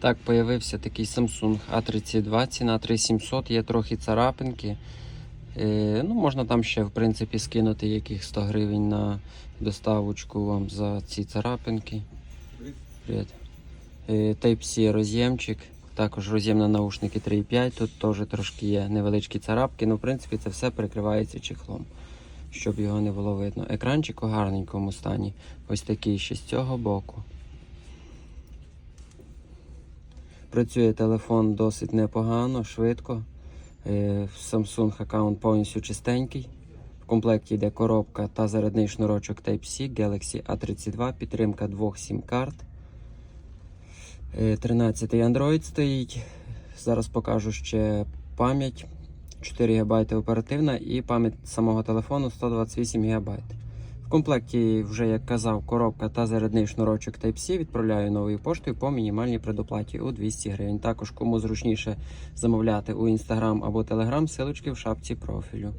Так, появився такий Samsung A32, ціна 3700, є трохи царапинки. Е, ну, можна там ще, в принципі, скинути яких 100 гривень на доставочку вам за ці царапинки. Привіт. Е, Type-C роз'ємчик. Також роз'єм на наушники 3.5. Тут теж трошки є невеличкі царапки, але в принципі це все перекривається чехлом, щоб його не було видно. Екранчик у гарненькому стані. Ось такий ще з цього боку. Працює телефон досить непогано, швидко. Е, Samsung аккаунт повністю чистенький. В комплекті йде коробка та зарядний шнурочок Type-C Galaxy A32, підтримка двох SIM-карт. 13-й Android стоїть. Зараз покажу ще пам'ять. 4 ГБ оперативна і пам'ять самого телефону 128 ГБ. Комплекті, вже як казав, коробка та зарядний шнурочок Type-C відправляю новою поштою по мінімальній предоплаті у 200 гривень. Також кому зручніше замовляти у Instagram або Telegram, силочки в шапці профілю.